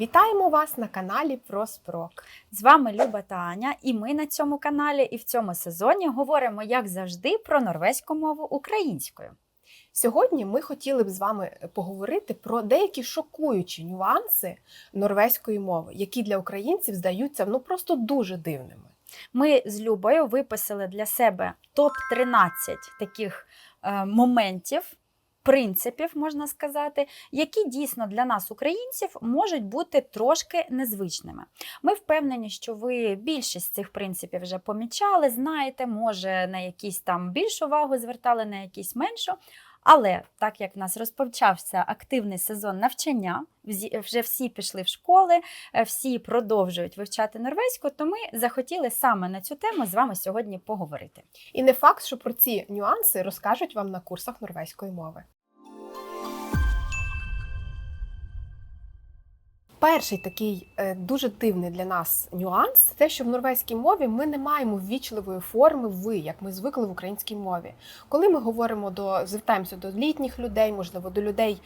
Вітаємо вас на каналі Проспрок. З вами Люба та Аня, і ми на цьому каналі і в цьому сезоні говоримо, як завжди, про норвезьку мову українською. Сьогодні ми хотіли б з вами поговорити про деякі шокуючі нюанси норвезької мови, які для українців здаються ну просто дуже дивними. Ми з Любою виписали для себе топ-13 таких е, моментів. Принципів, можна сказати, які дійсно для нас, українців, можуть бути трошки незвичними. Ми впевнені, що ви більшість цих принципів вже помічали, знаєте, може на якісь там більшу увагу звертали, на якісь меншу. Але так як в нас розпочався активний сезон навчання, вже всі пішли в школи, е, всі продовжують вивчати норвезьку, то ми захотіли саме на цю тему з вами сьогодні поговорити. І не факт, що про ці нюанси розкажуть вам на курсах норвезької мови. Перший такий е, дуже дивний для нас нюанс це те, що в норвезькій мові ми не маємо ввічливої форми ви, як ми звикли в українській мові. Коли ми говоримо до звертаємося до літніх людей, можливо, до людей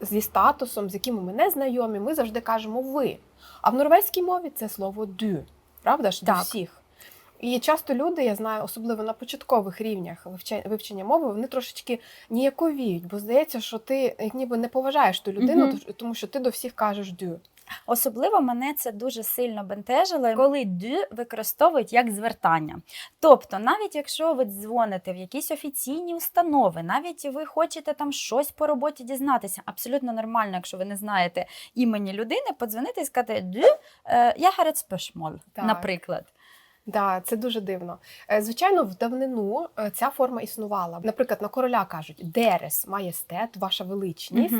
зі статусом, з якими ми не знайомі, ми завжди кажемо ви. А в норвезькій мові це слово дю, правда ж? До всіх. І часто люди, я знаю, особливо на початкових рівнях вивчення, мови, вони трошечки ніяковіють, бо здається, що ти як ніби не поважаєш ту людину, Мгм. тож- тому що ти до всіх кажеш дю. Особливо мене це дуже сильно бентежило, коли «дю» використовують як звертання. Тобто, навіть якщо ви дзвоните в якісь офіційні установи, навіть ви хочете там щось по роботі дізнатися, абсолютно нормально, якщо ви не знаєте імені людини, подзвонити і сказати «дю, е, я гарет спешмол, наприклад. Да, це дуже дивно. Е, Звичайно, в давнину е, ця форма існувала. Наприклад, на короля кажуть Дерес, маєстет, ваша величність.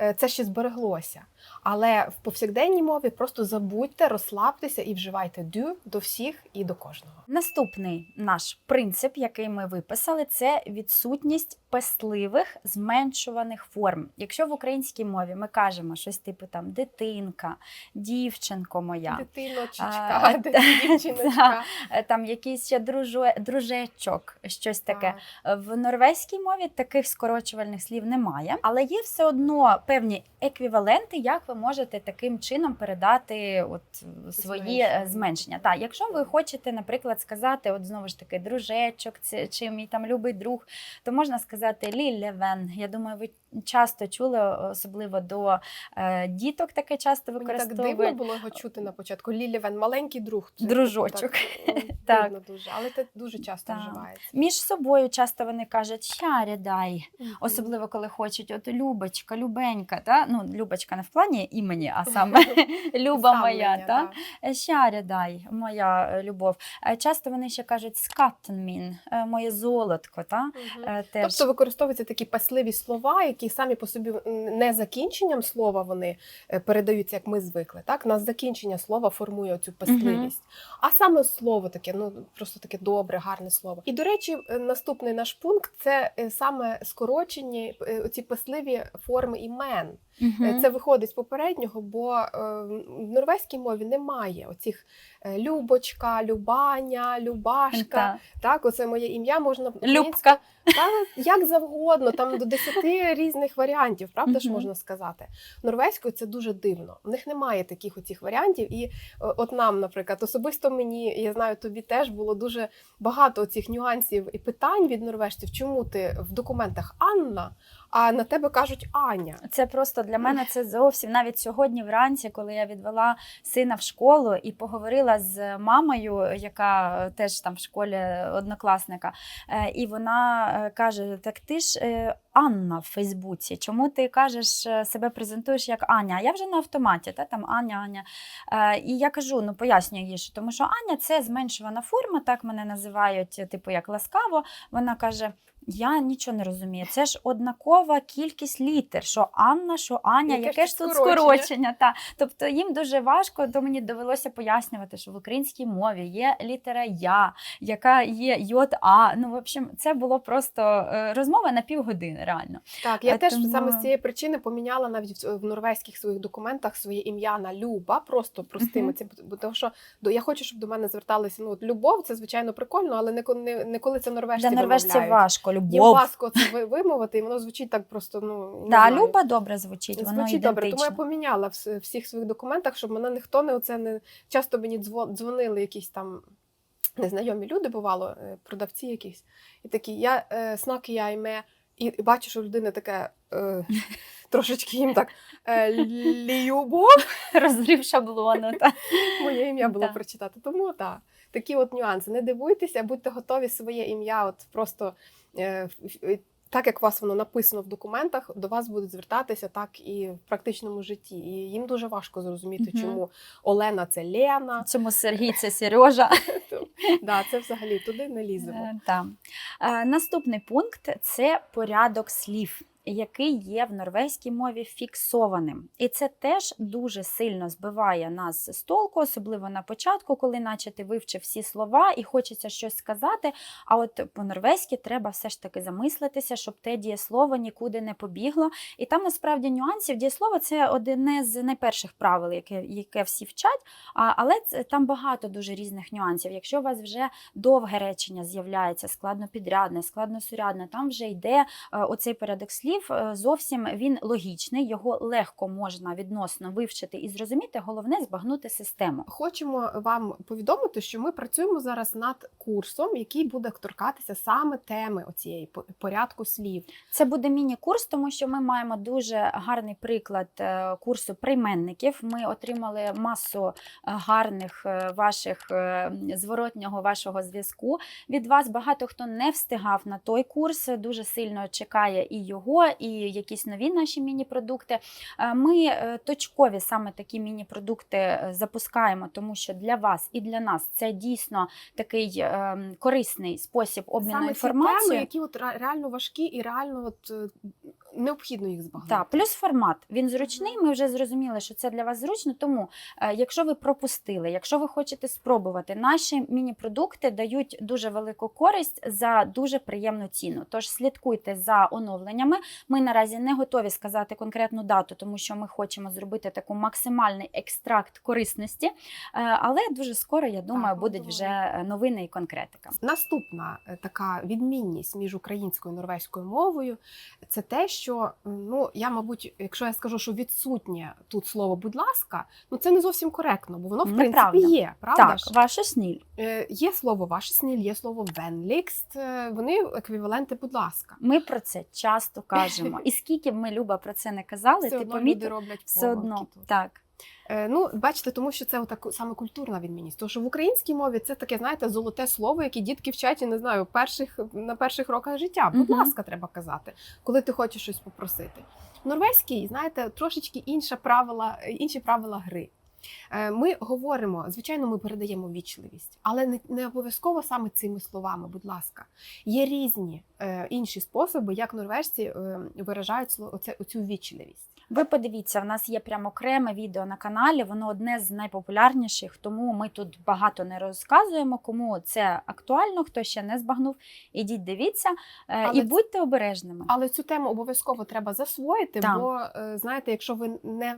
Е, Це ще збереглося. Але в повсякденній мові просто забудьте, розслабтеся і вживайте дю до всіх і до кожного. Наступний наш принцип, який ми виписали, це відсутність пестливих зменшуваних форм. Якщо в українській мові ми кажемо щось типу там дитинка, дівчинко моя, Дитиночечка, А, дівчиночка. там якийсь ще дружо, дружечок, щось таке. Так. В норвезькій мові таких скорочувальних слів немає, але є все одно певні еквіваленти, як ви можете таким чином передати от свої е, Зменшення. зменшення. Так, якщо ви хочете, наприклад, сказати, от знову ж таки, дружечок, це чи мій там любий друг, то можна сказати лілевен. Я думаю, ви часто чули, особливо до е, діток таке часто Мені так використовують. дивно було його чути на початку. Лілівен, маленький друг. Дружочок. Так, Так. дивно дуже, але це дуже часто Так. вживається. Між собою часто вони кажуть щаря дай. Мгм. Особливо, коли хочуть от Любочка, Любенька, та? ну Любочка не в плані імені, а саме Люба моя, та? Щаря дай, моя е, любов. Е, Часто вони ще кажуть скаттенмін, е, моє золотко, та? Е, Теж. Тобто використовуються такі пасливі слова, які самі по собі не закінченням слова вони е, передаються, як ми звикли. Так, у нас закінчення слова формує цю пасливість, а саме слово таке, ну просто таке добре, гарне слово. І до речі, е, наступний наш пункт це е, саме скорочені ці пестливі пасливі форми імен. Е, Це виходить з попереднього, бо е, в норвезькій мові немає оцих е, Любочка, Любаня, Любашка. Та. Так, оце моє ім'я можна Любка. та як завгодно, там до 10 різних варіантів, правда ж можна сказати. Норвезькою це дуже дивно. У них немає таких оцих варіантів. І от нам, наприклад, особисто мені, я знаю, тобі теж було дуже багато цих нюансів і питань від норвежців. Чому ти в документах Анна, а на тебе кажуть Аня? Це просто для мене це зовсім навіть сьогодні вранці, коли я відвела сина в школу і поговорила з мамою, яка теж там в школі однокласника, е, і вона е, каже: Так ти ж е, Анна в Фейсбуці, чому ти кажеш себе презентуєш як Аня? Я вже на автоматі, та там Аня, Аня. Е, І я кажу, ну пояснюю їй, тому що Аня це зменшувана форма, так мене називають, типу як ласкаво. Вона каже. Я нічого не розумію. Це ж однакова кількість літер. Що Анна, що Аня, Яке яке, ж тут скорочення? Та. Тобто їм дуже важко, то мені довелося пояснювати, що в українській мові є літера Я, яка є йод А. Ну, в общем, це було просто е, розмова на півгодини, реально. Так, я А теж тому- саме з цієї причини поміняла навіть в, норвезьких своїх документах своє ім'я на Люба, просто простими. Це бо тому що до я хочу, щоб до мене зверталися. Ну от любов, це звичайно прикольно, але не не, не коли це норвежці Для норвежців вимовляють. Їм любов. важко це вимовити, і воно звучить так просто. Ну Да, знаю. Люба добре звучить, воно Звучить добре, тому я поміняла в всіх своїх документах, щоб мене ніхто не оце не часто мені дзвон- дзвонили якісь там незнайомі люди, бувало, е, продавці якісь, і такі, я е, снак я йме, і бачу, що людина таке е, трошечки їм так е, любов, Розрив шаблону. Та. моє ім'я було Да. прочитати. Тому так, такі от нюанси. Не дивуйтеся, будьте готові своє ім'я, от просто. Е, в- Так як у вас воно написано в документах, до вас будуть звертатися так і в практичному житті. І їм дуже важко зрозуміти, Мгм. чому Олена це Лена. чому Сергій це Сережа. Да, це взагалі туди не ліземо. Е, та. Е, Наступний пункт це порядок слів. Який є в норвезькій мові фіксованим, і це теж дуже сильно збиває нас з толку, особливо на початку, коли наче ти вивчив всі слова і хочеться щось сказати. А от по-норвезьки треба все ж таки замислитися, щоб те дієслово нікуди не побігло. І там насправді нюансів дієслово це одне з найперших правил, яке, яке всі вчать. Але це, там багато дуже різних нюансів. Якщо у вас вже довге речення з'являється, складнопідрядне, складносурядне, там вже йде е, оцей порядок слів. Е, Зовсім він логічний, його легко можна відносно вивчити і зрозуміти. Головне збагнути систему. Хочемо вам повідомити, що ми працюємо зараз над курсом, який буде торкатися саме теми оцієї по- порядку слів. Це буде міні-курс, тому що ми маємо дуже гарний приклад е, курсу прийменників. Ми отримали масу е, гарних ваших зворотнього вашого зв'язку. Від вас багато хто не встигав на той курс. Дуже сильно чекає і його, і якісь нові наші міні-продукти. Е, Ми е, точкові саме такі міні-продукти е, запускаємо, тому що для вас і для нас це дійсно такий корисний спосіб обміну інформацією. які от реально важкі і реально от необхідно їх збагнути. Так, плюс формат. Він зручний. Ми вже зрозуміли, що це для вас зручно. Тому, е, якщо ви пропустили, якщо ви хочете спробувати, наші міні-продукти дають дуже велику користь за дуже приємну ціну. Тож слідкуйте за оновленнями. Ми наразі не готові сказати конкретну дату, тому що ми хочемо зробити таку максимальний екстракт корисності. Е, Але дуже скоро, я думаю, Так, будуть вже е, новини і конкретика. Наступна така відмінність між українською і норвезькою мовою це те, що ну я, мабуть, якщо я скажу, що відсутнє тут слово будь ласка, ну це не зовсім коректно, бо воно в Неправда. принципі є. Правда так, ж? ваше сніль. Е, Є слово ваше сніль, є слово венлікст. е, Вони еквіваленти, будь ласка. Ми про це часто кажемо. І скільки б ми Люба про це не казали, Все ти помітив все одно. тут. Так. Е, Ну, бачите, тому що це отак саме культурна відмінність. Тому що в українській мові це таке, знаєте, золоте слово, яке дітки вчать, я не знаю, перших на перших роках життя. Будь Мгм. ласка, треба казати, коли ти хочеш щось попросити. В норвезькій, знаєте, трошечки інша правила, інші правила гри. Е, Ми говоримо, звичайно, ми передаємо вічливість, але не, не обов'язково саме цими словами. Будь ласка, є різні е, інші способи, як норвежці е, виражають оце, оцю вічливість. Ви подивіться, в нас є прямо окреме відео на каналі. Воно одне з найпопулярніших, тому ми тут багато не розказуємо. Кому це актуально, хто ще не збагнув, ідіть дивіться е, Але і будьте обережними. Але цю тему обов'язково треба засвоїти, Так. бо е, знаєте, якщо ви не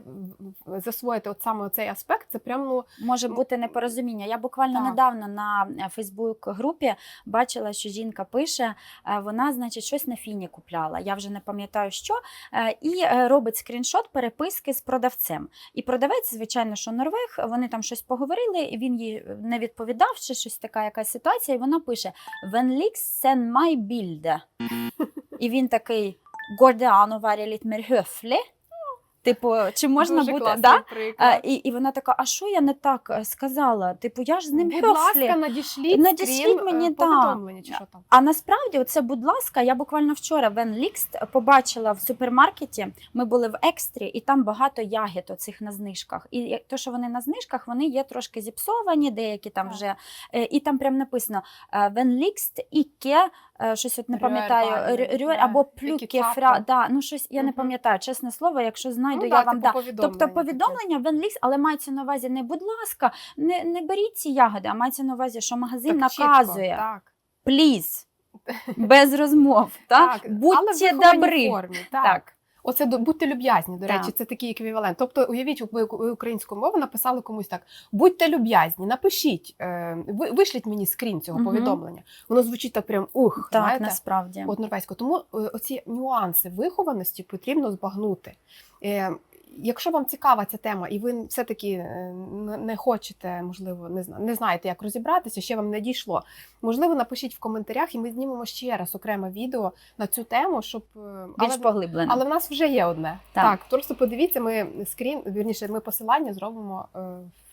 засвоїте от саме цей аспект, це прям ну Може бути непорозуміння. Я буквально Так. недавно на Фейсбук-групі бачила, що жінка пише, е, вона, значить, щось на фіні купляла. Я вже не пам'ятаю, що, е, і е, робить скріншот переписки з продавцем. І продавець, звичайно, що Норвег, вони там щось поговорили, і він їй не відповідав, чи щось така якась ситуація. І вона пише: Венлікс сен май більде. І він такий Гордеано варя літ mer höflig. Типу, чи можна дуже бути да? приклад. А, і, і вона така: а що я не так е, сказала? Типу, я ж з ним Будь ласка, надішліть, Надішліть скрін, е, мені, чи що там. А насправді, оце, будь ласка, я буквально вчора Вен Лікст побачила в супермаркеті. Ми були в екстрі, і там багато ягід оцих на знижках. І то, що вони на знижках, вони є трошки зіпсовані, деякі там Так. вже. Е, І там прям написано Вен Лікст іке, е, щось от не пам'ятаю, рюер або плюки, фра. Да, ну щось я не пам'ятаю, чесне слово, якщо знайду, Ну, я да, вам типу дам. Тобто повідомлення повідомлення Венлікс, але мається на увазі не будь ласка, не, не беріть ці ягоди, а мається на увазі, що магазин Так чітко, наказує. Так, Пліз. Без розмов. Так? так. Будьте добри. формі. Так. Так. Оце до- будьте люб'язні, до Так. речі, це такий еквівалент. Тобто, уявіть, ви ви мову написали комусь так: будьте люб'язні, напишіть, е, ви, вишліть мені скрін цього повідомлення. Воно звучить так прям ух, Так, знаєте, насправді. от норвезько. Тому е, оці нюанси вихованості потрібно збагнути. Якщо вам цікава ця тема, і ви все-таки е, не- хочете, можливо, не зна- не знаєте, як розібратися, ще вам не дійшло. Можливо, напишіть в коментарях, і ми знімемо ще раз окреме відео на цю тему, щоб е, Більш але- поглиблено. але в нас вже є одне. Так. Так, просто подивіться, ми скрін, вірніше, ми посилання зробимо е,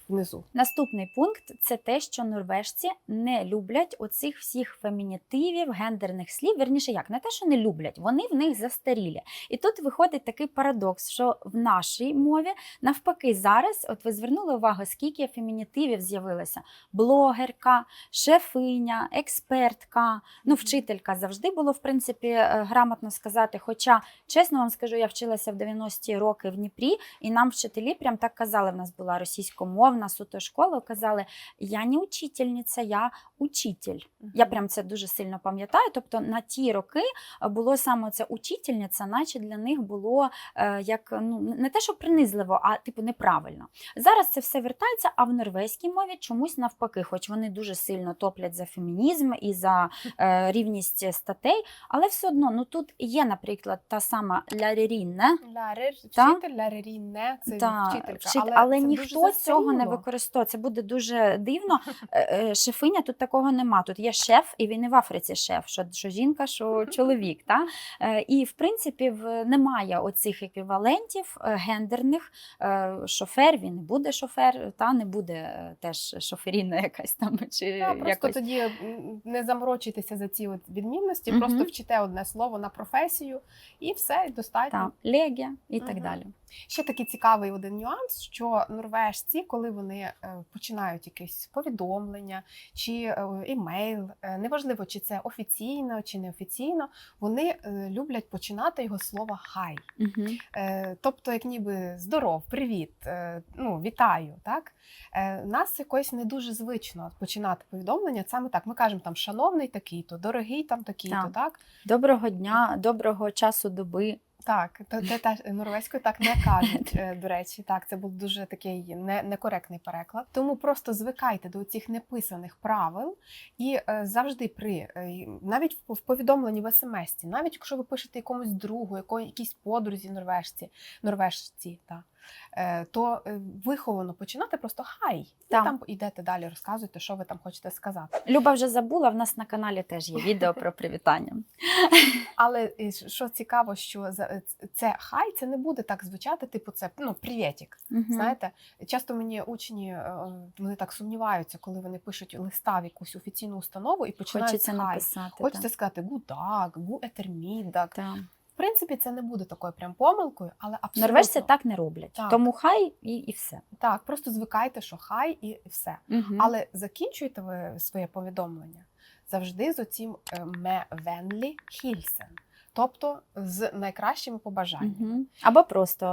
внизу. Наступний пункт це те, що норвежці не люблять оцих всіх фемінітивів, гендерних слів. Вірніше, як не те, що не люблять, вони в них застарілі. І тут виходить такий парадокс, що в нашій мові навпаки зараз, от ви звернули увагу, скільки фемінітивів з'явилося: блогерка, шефиня, експертка, ну, вчителька завжди було в принципі е, грамотно сказати. Хоча, чесно вам скажу, я вчилася в 90-ті роки в Дніпрі, і нам вчителі прям так казали. В нас була російськомовна суто школа. Казали, я не учительниця, я учитель. Я прям це дуже сильно пам'ятаю. Тобто на ті роки е, було саме це учительниця, наче для них було е, як ну не те, що принизливо, а типу неправильно. Зараз це все вертається, а в норвезькій мові чомусь навпаки, хоч вони дуже сильно топлять за фемінізм і за е, рівність статей, але все одно ну тут є, наприклад, та сама Лярерінне. Лярер, вчитель, лярерінне, це Та, вчителька. вчитель, але, це ніхто цього не застаріло. використовує. Це буде дуже дивно. Е, е, Шефиня тут такого нема. Тут є шеф, і він і в Африці шеф, що, що жінка, що чоловік. Та? Е, І в принципі в- немає оцих еквівалентів гендерних. Шофер, він не буде шофер, та не буде теж шоферіна якась там чи Та, просто якось. тоді не заморочуйтеся за ці от відмінності, Мгм. просто вчите одне слово на професію, і все, і достатньо. Та, легія і так далі. Ще такий цікавий один нюанс, що норвежці, коли вони е, починають якесь повідомлення чи е, імейл, е, неважливо, чи це офіційно чи неофіційно, вони е, люблять починати його слова хай. Угу. Е, Тобто, як ніби здоров, привіт, е, ну вітаю. Так Е, нас якось не дуже звично починати повідомлення. Саме так. Ми кажемо там шановний такий-то, дорогий там такий-то. Так. Так, Доброго дня, доброго часу доби. Так, то те теж норвезькою так не кажуть. е, До речі, так це був дуже такий не, некоректний переклад. Тому просто звикайте до цих неписаних правил і е, завжди при е, навіть в, в повідомленні в смс, навіть якщо ви пишете якомусь другу, якоїсь якійсь подрузі норвежці, норвежці, та, е, то е, виховано починати просто хай. І там йдете далі, розказуєте, що ви там хочете сказати. Люба вже забула, в нас на каналі теж є відео про привітання. Але е, що цікаво, що е, це хай це не буде так звучати, типу, це ну привітік. Мгм. Знаєте, часто мені учні е, вони так сумніваються, коли вони пишуть листа в якусь офіційну установу і починають Хочеться хай. написати. Хочеться так. сказати гудак, гу етермідак. Так. В принципі, це не буде такою прям помилкою, але абсолютно Норвежці так не роблять. Так. Тому хай і, і все. так, просто звикайте, що хай і все. Угу. Але закінчуйте ви своє повідомлення завжди з оцім е, ме венлі хільсен, тобто з найкращими побажаннями. Мгм. Або просто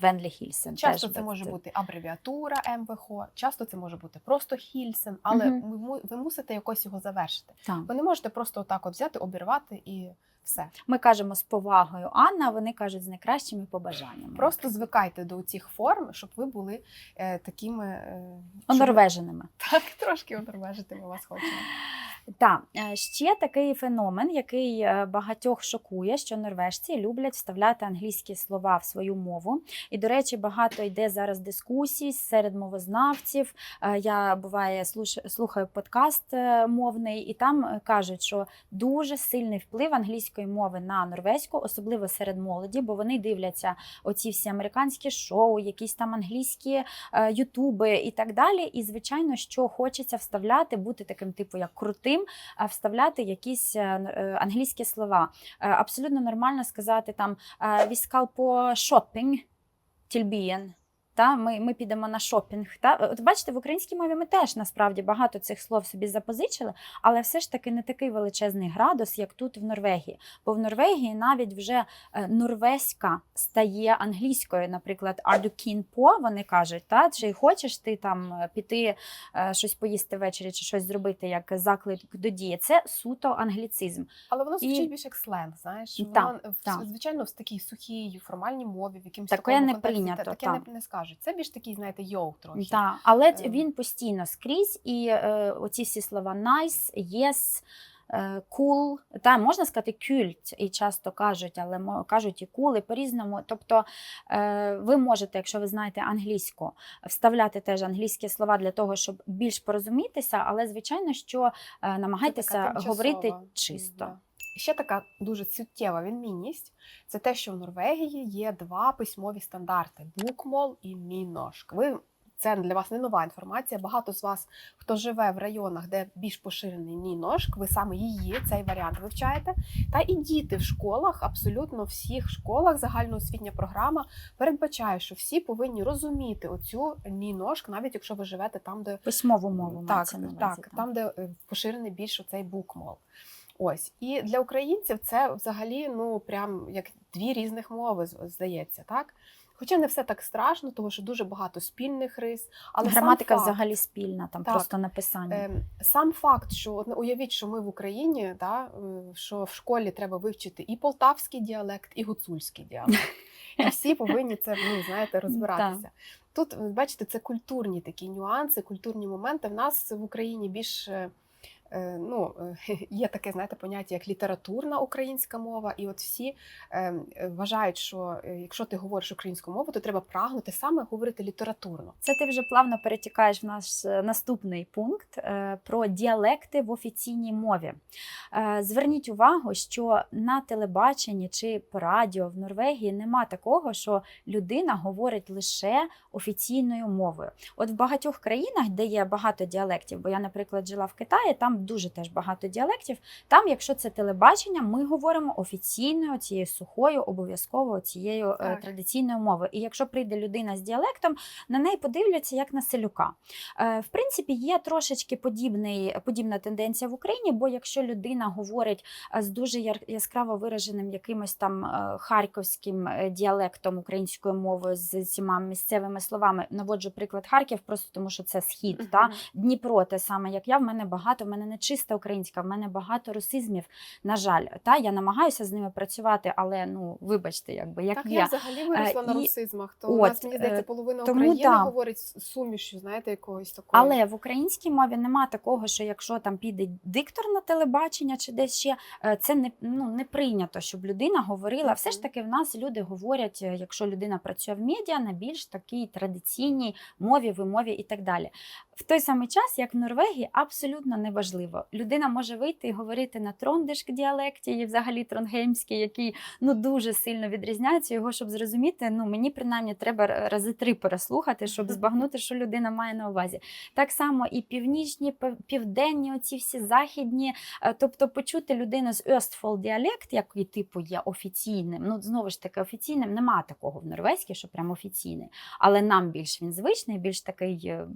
Венлі Хільсен. Часто теж це може бути абревіатура МВХ, часто це може бути просто Хільсен, але Мгм. ви, мусите якось його завершити. Так. Ви не можете просто отак от взяти, обірвати і все. Ми кажемо з повагою Анна, вони кажуть з найкращими побажаннями. Просто звикайте до цих форм, щоб ви були е, такими е, щоб- Так, трошки одорвежити ми вас хочемо. Так, е, ще такий феномен, який е, багатьох шокує, що норвежці люблять вставляти англійські слова в свою мову. І, до речі, багато йде зараз дискусій серед мовознавців. Е, Я буває слухаю подкаст мовний, і там кажуть, що дуже сильний вплив англійської мови на норвезьку, особливо серед молоді, бо вони дивляться оці всі американські шоу, якісь там англійські ютуби і так далі. І звичайно, що хочеться вставляти, бути таким типу як крутим, а вставляти якісь е, е, англійські слова. Е, Абсолютно нормально сказати там «віскал по шопінг byen». Та ми, ми підемо на шопінг. Та от бачите, в українській мові ми теж насправді багато цих слов собі запозичили, але все ж таки не такий величезний градус, як тут в Норвегії. Бо в Норвегії навіть вже е, норвезька стає англійською. Наприклад, «Are du keen på?» вони кажуть, та чи хочеш ти там е, піти е, щось поїсти ввечері чи щось зробити як заклик до дії. Це суто англіцизм. Але воно І- звучить більше як сленг, знаєш. Воно, так. звичайно, в такій сухій, формальній мові, в якимось Таке такому не прийнято, та- таке так. не, не скажуть. Це більш такий, знаєте, йоу трохи. Та, але Ем. він постійно скрізь, і е, оці всі слова nice, yes, е, cool, та можна сказати культ, і часто кажуть, але кажуть і cool, і по-різному. Тобто е, ви можете, якщо ви знаєте англійську, вставляти теж англійські слова для того, щоб більш порозумітися, але звичайно, що е, намагайтеся говорити чисто. Ще така дуже суттєва відмінність це те, що в Норвегії є два письмові стандарти: букмол і міношк. Ви це для вас не нова інформація. Багато з вас, хто живе в районах, де більш поширений ніношк, ви саме її, цей варіант вивчаєте. Та і діти в школах, абсолютно всіх школах, загальноосвітня програма передбачає, що всі повинні розуміти оцю ніношк, навіть якщо ви живете там, де Письмову мову так, так, так. там, де е, поширений більш оцей букмол. Ось. І для українців це взагалі ну прям як дві різних мови, здається, так? Хоча не все так страшно, тому що дуже багато спільних рис. Але Граматика факт, взагалі спільна, там Так. просто написання. Ем, Сам факт, що от, уявіть, що ми в Україні, да, е, що в школі треба вивчити і полтавський діалект, і гуцульський діалект. І всі повинні це ну, знаєте, розбиратися. Тут, бачите, це культурні такі нюанси, культурні моменти. В нас в Україні більш е, е, ну, е, є таке, знаєте, поняття як літературна українська мова, і от всі е, е, вважають, що е, якщо ти говориш українську мову, то треба прагнути саме говорити літературно. Це ти вже плавно перетікаєш в наш е, наступний пункт е, про діалекти в офіційній мові. Е, Зверніть увагу, що на телебаченні чи по радіо в Норвегії нема такого, що людина говорить лише офіційною мовою. От в багатьох країнах, де є багато діалектів, бо я, наприклад, жила в Китаї, там дуже теж багато діалектів. Там, якщо це телебачення, ми говоримо офіційною цією сухою, обов'язково цією е, Так. традиційною мовою. І якщо прийде людина з діалектом, на неї подивляться як на селюка. Е, В принципі, є трошечки подібний, подібна тенденція в Україні, бо якщо людина говорить е, з дуже яскраво вираженим якимось там харківським діалектом українською мовою з цими місцевими словами, наводжу приклад Харків, просто тому що це схід. Та? Дніпро, те саме, як я, в мене багато, в мене не чиста українська, в мене багато русизмів, на жаль. Та? Я намагаюся з ними працювати, але ну, вибачте, якби як Так, я. я взагалі виросла Е, на русизмах, то от, у нас, мені е, здається, половина тому України да. говорить сумішю, знаєте, якогось такого. Але в українській мові нема такого, що якщо там піде диктор на телебачення чи десь ще, е, це не, ну, не прийнято, щоб людина говорила. Все ж таки в нас люди говорять, якщо людина працює в медіа, на більш такій традиційній мові, вимові і так далі. В той самий час, як в Норвегії, абсолютно неважливо. Людина може вийти і говорити на трондешк діалекті, і взагалі тронгеймський, який ну дуже сильно відрізняється. Його щоб зрозуміти, ну мені принаймні треба рази три переслухати, щоб збагнути, що людина має на увазі. Так само і північні, південні, оці всі західні. Е, Тобто почути людину з Östfold діалект, який типу є офіційним. Ну знову ж таки, офіційним нема такого в норвезькій, що прям офіційний. Але нам більш він звичний, більш такий е,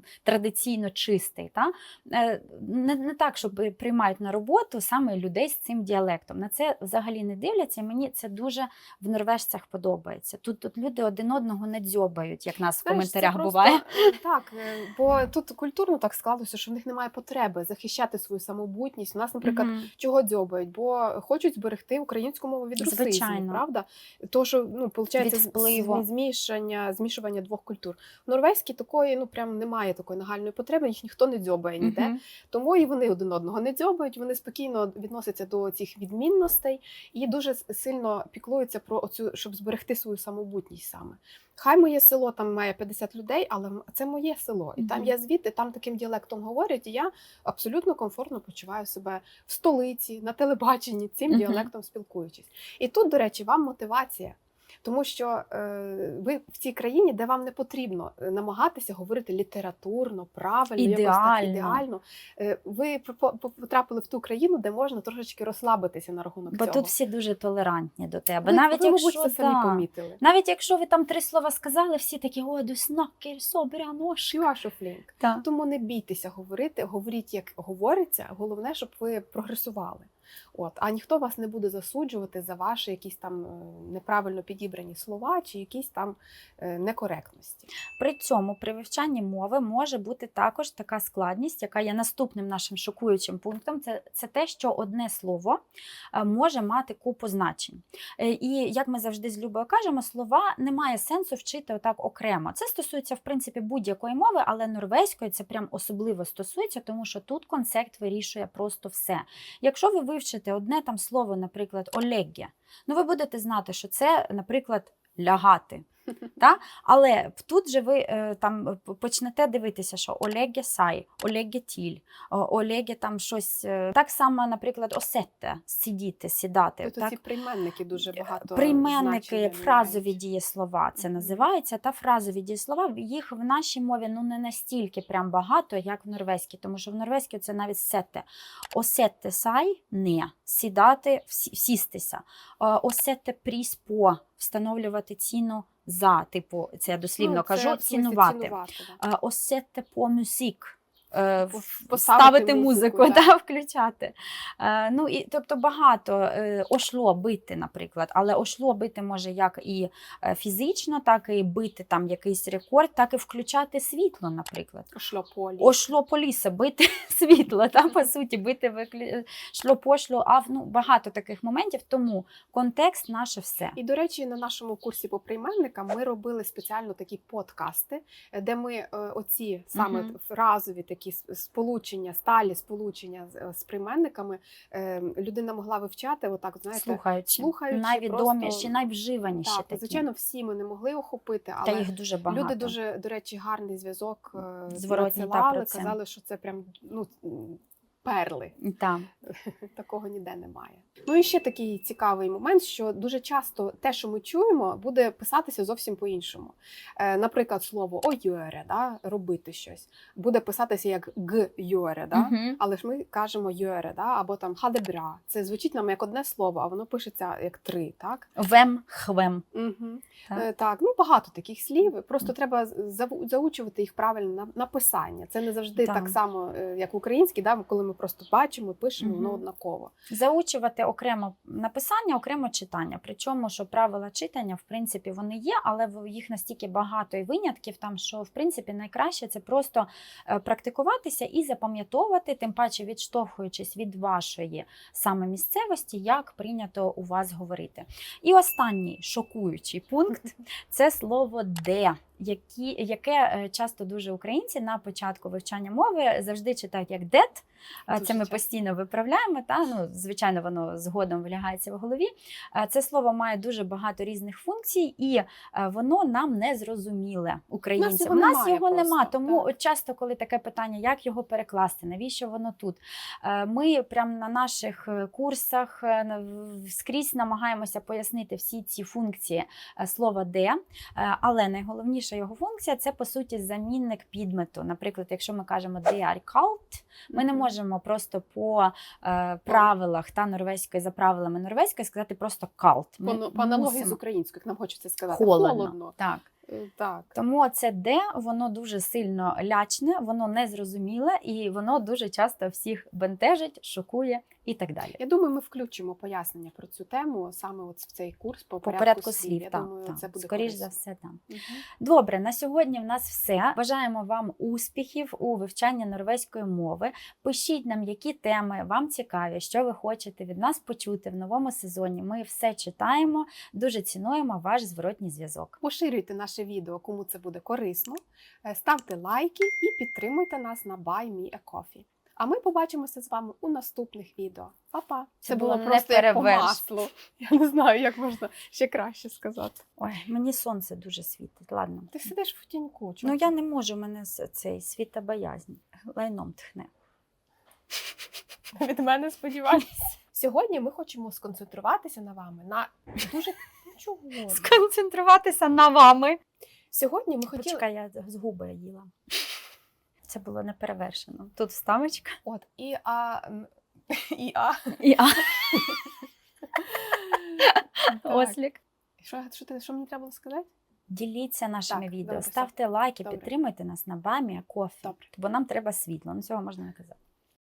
традиційно чистий. Та? Е, Не, не так, щоб приймають на роботу саме людей з цим діалектом. На це взагалі не дивляться. і Мені це дуже в норвежцях подобається. Тут, тут люди один одного не дзьобають, як нас в Знаєш, це коментарях просто, буває. Так, е, бо тут культурно так склалося, що в них немає потреби захищати свою самобутність. У нас, наприклад, Мгм. чого дзьобають, бо хочуть зберегти українську мову від русизму, Звичайно. правда? То, що ну, виходить, змішання, змішування двох культур. В норвезькій такої ну прям немає такої нагальної потреби, їх ніхто не дзьобає ніде. Мгм. Тому і вони один одного не дзьобають, вони спокійно відносяться до цих відмінностей і дуже сильно піклуються про оцю, щоб зберегти свою самобутність саме. Хай моє село там має 50 людей, але це моє село. І там я звідти, там таким діалектом говорять, і я абсолютно комфортно почуваю себе в столиці, на телебаченні, цим Мгм. діалектом спілкуючись. І тут, до речі, вам мотивація. Тому що е, ви в цій країні, де вам не потрібно е, намагатися говорити літературно, правильно, якось так Ідеально. ідеально. Е, ви потрапили в ту країну, де можна трошечки розслабитися на рахунок Бо цього. тут всі дуже толерантні до тебе. ви, навіть ви, якщо мабуть, це самі да, помітили. навіть якщо ви там три слова сказали, всі такі о, du snakker så bra norsk». Шюашу флінк. Так. Тому не бійтеся говорити, говоріть, як говориться. Головне, щоб ви прогресували. От, а ніхто вас не буде засуджувати за ваші якісь там е, неправильно підібрані слова чи якісь там е, некоректності. При цьому при вивчанні мови може бути також така складність, яка є наступним нашим шокуючим пунктом. Це, це те, що одне слово е, може мати купу значень. І як ми завжди з Любою кажемо, слова немає сенсу вчити отак окремо. Це стосується в принципі будь-якої мови, але норвезької це прям особливо стосується, тому що тут концепт вирішує просто все. Якщо ви вивчите одне там слово, наприклад, олегє, ну ви будете знати, що це, наприклад, лягати. Та? Але тут же ви е, там почнете дивитися, що Олеге сай, Олеге тіль, Олеге там щось. е, Так само, наприклад, осетте, сидіти, сідати. Тобто так? ці прийменники дуже багато Прийменники, фразові дієслова, це називається. Та фразові дієслова їх в нашій мові ну не настільки прям багато, як в норвезькій, тому що в норвезькій це навіть сете. Осетте сай не сідати, сістися. Е, Осетте пріс по встановлювати ціну за, типу, це я дослівно Ну, це, кажу, цінувати. цінувати да. Е, Осетте по мюзик. Е, поставити Ставити музику, музику, да. включати. Е, ну, і, тобто багато е, ошло бити, наприклад, але ошло бити може як і е, фізично, так і бити там якийсь рекорд, так і включати світло, наприклад. Ошло по лісу, бити світло, та, по суті, бити виклю... шло пошло, а ну, багато таких моментів, тому контекст наше все. І, до речі, на нашому курсі по прийменникам ми робили спеціально такі подкасти, е, де ми е, оці саме Мгм. фразові такі с- сполучення, сталі сполучення з, з прийменниками е, людина могла вивчати, отак, знаєте, Слухаючи, слухаючи, найвідоміші, просто- найвживаніші так, такі. звичайно, всі ми не могли охопити, Та але їх дуже багато. люди дуже, до речі, гарний зв'язок е, та, надсилали, казали, що це прям ну, перли. Так. Такого ніде немає. Ну і ще такий цікавий момент, що дуже часто те, що ми чуємо, буде писатися зовсім по-іншому. Е, наприклад, слово ойоре, да, робити щось, буде писатися як г йоре, да? Мгм. але ж ми кажемо йоре, да? або там хадебра. Це звучить нам як одне слово, а воно пишеться як три. Так, Вем, хвем. угу. Так. Е, так ну багато таких слів. Просто треба заучувати їх правильно на написання. Це не завжди Так. так, само, е, як український, да? коли ми просто бачимо, пишемо, воно однаково. Заучувати окремо написання, окремо читання. Причому, що правила читання, в принципі, вони є, але їх настільки багато і винятків, там що в принципі найкраще це просто е, практикуватися і запам'ятовувати, тим паче відштовхуючись від вашої саме місцевості, як прийнято у вас говорити. І останній шокуючий пункт це слово де. Які, яке е, часто дуже українці на початку вивчання мови завжди читають як дет. Це ми постійно виправляємо. Та? Ну, звичайно, воно згодом влягається в голові. Це слово має дуже багато різних функцій, і е, воно нам не зрозуміле українцям. його У нас немає його нема. Тому так. от часто, коли таке питання, як його перекласти, навіщо воно тут? Е, Ми прямо на наших е, курсах скрізь намагаємося пояснити всі ці функції слова де. Але найголовніша його функція це по суті замінник підмету. Наприклад, якщо ми кажемо «they are called», ми не можемо просто по е, правилах та норвезької за правилами норвезької сказати просто калт. По, Ми по аналогії з українською, як нам хочеться сказати, холодно. холодно. Так. Е, Так. Тому це де воно дуже сильно лячне, воно незрозуміле і воно дуже часто всіх бентежить, шокує і так далі. Я думаю, ми включимо пояснення про цю тему саме от в цей курс по, По порядку слів. слів, Я так, думаю, так. це буде скоріш корисно. за все там. Мгм. Добре, на сьогодні в нас все. Бажаємо вам успіхів у вивчанні норвезької мови. Пишіть нам, які теми вам цікаві, що ви хочете від нас почути в новому сезоні. Ми все читаємо, дуже цінуємо ваш зворотній зв'язок. Поширюйте наше відео, кому це буде корисно. Е, Ставте лайки і підтримуйте нас на Buy Me a Coffee. А ми побачимося з вами у наступних відео. Па-па! Це Це, було було просто як по маслу. Я не знаю, як можна ще краще сказати. Ой, мені сонце дуже світить. Ладно. Ти сидиш в тіньку. Ну я не можу, у мене цей світобоязнь. Лайном тхне. від мене сподіваюся. Сьогодні ми хочемо сконцентруватися на вами на дуже чого сконцентруватися на вами. Сьогодні ми хотіли. Почекай, я з губи їла. Це було неперевершено. Тут вставочка. От, і а. І а. І а, ослік. Що, що, ти, що мені треба було сказати? Діліться нашими Так, відео, добре, ставте лайки, Добре. підтримуйте нас на бамі, кофі, Добре. бо нам треба світло. Ну цього можна не казати.